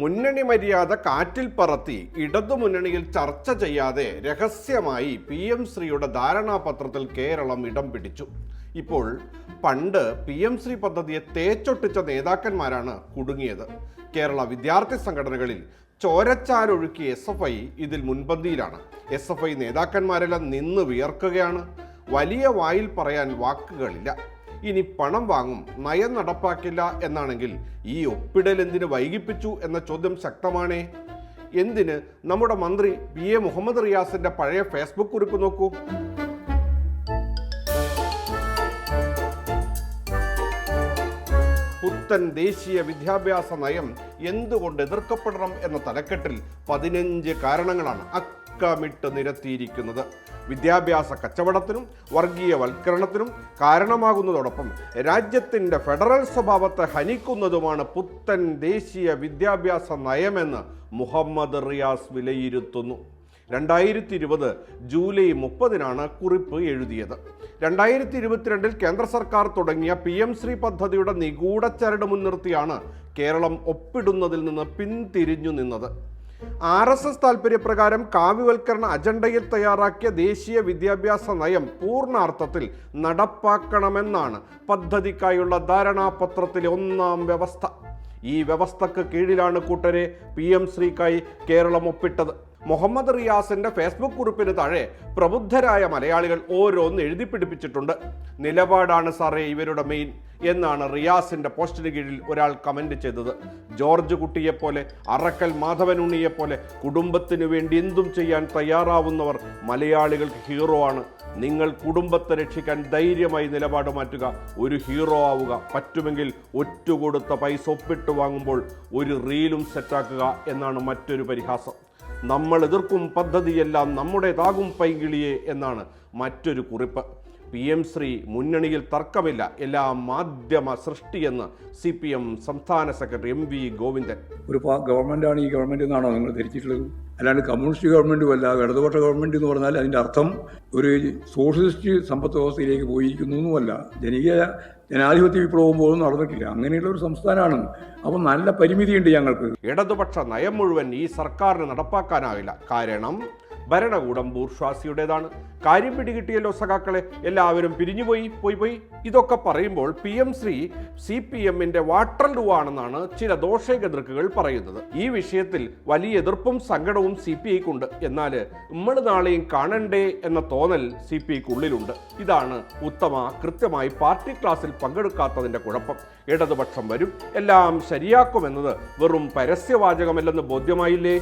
മുന്നണി മര്യാദ കാറ്റിൽ പറത്തി ഇടതുമുന്നണിയിൽ ചർച്ച ചെയ്യാതെ രഹസ്യമായി പി എം ശ്രീയുടെ ധാരണാപത്രത്തിൽ കേരളം ഇടം പിടിച്ചു. ഇപ്പോൾ പണ്ട് പി എം ശ്രീ പദ്ധതിയെ തേച്ചൊട്ടിച്ച നേതാക്കന്മാരാണ് കുടുങ്ങിയത്. കേരള വിദ്യാർത്ഥി സംഘടനകളിൽ ചോരച്ചാലൊഴുക്കിയ എസ് എഫ് ഐ ഇതിൽ മുൻപന്തിയിലാണ്. എസ് എഫ് ഐ നേതാക്കന്മാരെല്ലാം നിന്ന് വിയർക്കുകയാണ്. വലിയ വായിൽ പറയാൻ വാക്കുകളില്ല. ഇനി പണം വാങ്ങും നയം നടപ്പാക്കില്ല എന്നാണെങ്കിൽ ഈ ഒപ്പിടൽ എന്തിന് വൈകിപ്പിച്ചു എന്ന ചോദ്യം ശക്തമാണേ. എന്തിന് നമ്മുടെ മന്ത്രി പി എ മുഹമ്മദ് റിയാസിന്റെ പഴയ ഫേസ്ബുക്ക് കുറിപ്പ് നോക്കൂ. പുത്തൻ ദേശീയ വിദ്യാഭ്യാസ നയം എന്തുകൊണ്ട് എതിർക്കപ്പെടണം എന്ന തലക്കെട്ടിൽ പതിനഞ്ച് കാരണങ്ങളാണ് അക്കമിട്ട് നിരത്തിയിരിക്കുന്നത്. വിദ്യാഭ്യാസ കച്ചവടത്തിനും വർഗീയവൽക്കരണത്തിനും കാരണമാകുന്നതോടൊപ്പം രാജ്യത്തിന്റെ ഫെഡറൽ സ്വഭാവത്തെ ഹനിക്കുന്നതുമാണ് പുത്തൻ ദേശീയ വിദ്യാഭ്യാസ നയമെന്ന് മുഹമ്മദ് റിയാസ് വിലയിരുത്തുന്നു. രണ്ടായിരത്തി ഇരുപത് ജൂലൈ മുപ്പതിനാണ് കുറിപ്പ് എഴുതിയത്. രണ്ടായിരത്തി ഇരുപത്തിരണ്ടിൽ കേന്ദ്ര സർക്കാർ തുടങ്ങിയ പി എം ശ്രീ പദ്ധതിയുടെ നിഗൂഢച്ചരട് മുൻനിർത്തിയാണ് കേരളം ഒപ്പിടുന്നതിൽ നിന്ന് പിന്തിരിഞ്ഞു നിന്നത്. ആർ എസ് എസ് താൽപര്യപ്രകാരം കാവ്യവൽക്കരണ അജണ്ടയിൽ തയ്യാറാക്കിയ ദേശീയ വിദ്യാഭ്യാസ നയം പൂർണാർത്ഥത്തിൽ നടപ്പാക്കണമെന്നാണ് പദ്ധതിക്കായുള്ള ധാരണാപത്രത്തിലെ ഒന്നാം വ്യവസ്ഥ. ഈ വ്യവസ്ഥക്ക് കീഴിലാണ് കൂട്ടരെ പി എം ശ്രീക്കായി കേരളം ഒപ്പിട്ടത്. മുഹമ്മദ് റിയാസിന്റെ ഫേസ്ബുക്ക് കുറിപ്പിന് താഴെ പ്രബുദ്ധരായ മലയാളികൾ ഓരോന്ന് എഴുതി പിടിപ്പിച്ചിട്ടുണ്ട്. നിലപാടാണ് സാറേ ഇവരുടെ മെയിൻ എന്നാണ് റിയാസിന്റെ പോസ്റ്റിന് കീഴിൽ ഒരാൾ കമന്റ് ചെയ്തത്. ജോർജ് കുട്ടിയെപ്പോലെ അറക്കൽ മാധവനുണ്ണിയെപ്പോലെ കുടുംബത്തിനു വേണ്ടി എന്തും ചെയ്യാൻ തയ്യാറാവുന്നവർ മലയാളികൾക്ക് ഹീറോ ആണ്. നിങ്ങൾ കുടുംബത്തെ രക്ഷിക്കാൻ ധൈര്യമായി നിലപാട് മാറ്റുക. ഒരു ഹീറോ ആവുക. പറ്റുമെങ്കിൽ ഒറ്റുകൊടുത്ത പൈസ ഒപ്പിട്ട് വാങ്ങുമ്പോൾ ഒരു റീലും സെറ്റാക്കുക എന്നാണ് മറ്റൊരു പരിഹാസം. നമ്മൾ എതിർക്കും പദ്ധതിയെല്ലാം നമ്മുടേതാകും പൈങ്കിളിയെ എന്നാണ് മറ്റൊരു കുറിപ്പ്. പി എം ശ്രീ മുന്നണിയിൽ തർക്കമില്ല. എല്ലാ മാധ്യമ സൃഷ്ടിയെന്ന് സി പി എം സംസ്ഥാന സെക്രട്ടറി എം വി ഗോവിന്ദൻ. ഒരു ഗവൺമെന്റാണ് ഈ ഗവൺമെന്റ് എന്നാണോ നിങ്ങൾ ധരിച്ചിട്ടുള്ളത്? അല്ലാണ്ട് കമ്മ്യൂണിസ്റ്റ് ഗവൺമെന്റും അല്ല ഇടതുപക്ഷ ഗവൺമെന്റ് എന്ന് പറഞ്ഞാൽ അതിന്റെ അർത്ഥം ഒരു സോഷ്യലിസ്റ്റ് സമ്പത്ത് വ്യവസ്ഥയിലേക്ക് പോയിരിക്കുന്നു എന്നുമല്ല ജനകീയ ജനാധിപത്യ വിപ്ലവം പോലും നടന്നിട്ടില്ല. അങ്ങനെയുള്ള ഒരു സംസ്ഥാനമാണ്. അപ്പം നല്ല പരിമിതിയുണ്ട് ഞങ്ങൾക്ക്. ഇടതുപക്ഷ നയം മുഴുവൻ ഈ സർക്കാരിന് നടപ്പാക്കാനാവില്ല. കാരണം ഭരണകൂടം ബൂർഷ്വാസിയുടേതാണ്. കാര്യം പിടികിട്ടിയല്ലോ സഖാക്കളെ. എല്ലാവരും പിരിഞ്ഞുപോയി. പോയി പോയി. ഇതൊക്കെ പറയുമ്പോൾ P M Shri C P എമ്മിന്റെ വാട്ടർ ലൂ ആണെന്നാണ് ചില ദോഷകതൃക്കുകൾ പറയുന്നത്. ഈ വിഷയത്തിൽ വലിയ എതിർപ്പും സങ്കടവും സി പി ഐക്കുണ്ട്. എന്നാൽ നമ്മൾ നാളെയും കാണണ്ടേ എന്ന തോന്നൽ സി പി ഐക്കുള്ളിലുണ്ട്. ഇതാണ് ഉത്തമ കൃത്യമായി പാർട്ടി ക്ലാസ്സിൽ പങ്കെടുക്കാത്തതിന്റെ കുഴപ്പം. ഇടതുപക്ഷം വരും. എല്ലാം ശരിയാക്കുമെന്നത് വെറും പരസ്യവാചകമല്ലെന്ന് ബോധ്യമായില്ലേ?